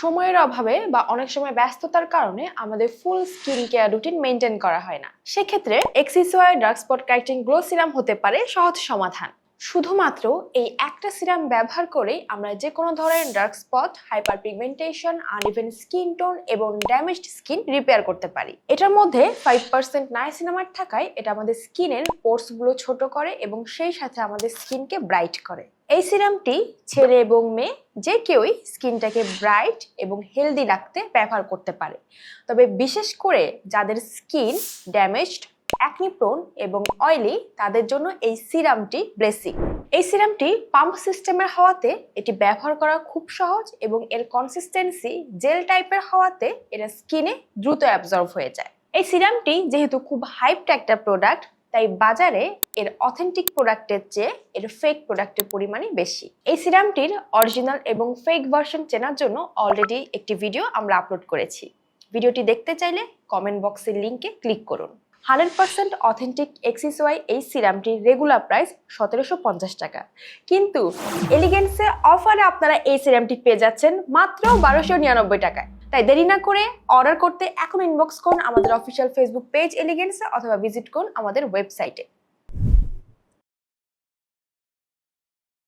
সময়ের অভাবে বা অনেক সময় ব্যস্ততার কারণে আমাদের full skin care routine maintain করা হয় না। সেক্ষেত্রে এক্সিসোয়ার dark spot correcting glow serum হতে পারে সহজ সমাধান। শুধুমাত্র এই একটা সিরাম ব্যবহার করেই আমরা যে কোনো ধরনের dark spot hyper pigmentation uneven skin tone এবং ড্যামেজড স্কিন রিপেয়ার করতে পারি। এটার মধ্যে ফাইভ পার্সেন্ট নাইসিনামাইড থাকায় এটা আমাদের স্কিনের পোর্সগুলো ছোট করে এবং সেই সাথে আমাদের স্কিনকে ব্রাইট করে। এই সিরামটি ছেলে এবং মেয়ে যে কেউই স্কিনটাকে ব্রাইট এবং হেলদি রাখতে ব্যবহার করতে পারে। তবে বিশেষ করে যাদের স্কিন ড্যামেজড অ্যাকনিপ্রোন এবং অয়েলি তাদের জন্য এই সিরামটি ব্লেসিং এই সিরামটি পাম্প সিস্টেমের হওয়াতে এটি ব্যবহার করা খুব সহজ এবং এর কনসিস্টেন্সি জেল টাইপের হওয়াতে এটা স্কিনে দ্রুত অ্যাবজর্ব হয়ে যায়। এই সিরামটি যেহেতু খুব হাইপড একটা প্রোডাক্ট তাই বাজারে এর অথেন্টিক প্রোডাক্টের চেয়ে এর ফেক প্রোডাক্টের পরিমাণই বেশি। এই সিরামটির অরিজিনাল এবং ফেক ভার্সন চেনার জন্য অলরেডি একটি ভিডিও আমরা আপলোড করেছি। ভিডিওটি দেখতে চাইলে কমেন্ট বক্সের লিংকে ক্লিক করুন। হান্ড্রেড পার্সেন্ট অথেন্টিক এক্সিসওয়াই এই সিরামটির রেগুলার প্রাইস সতেরোশো পঞ্চাশ টাকা। কিন্তু এলিগেন্সে অফারে আপনারা এই সিরামটি পেয়ে যাচ্ছেন মাত্র বারোশো নিরানব্বই টাকায়। তাই দেরি না করে অর্ডার করতে এখন ইনবক্স করুন আমাদের অফিসিয়াল ফেসবুক পেজ এলিগেন্সে অথবা ভিজিট করুন আমাদের ওয়েবসাইটে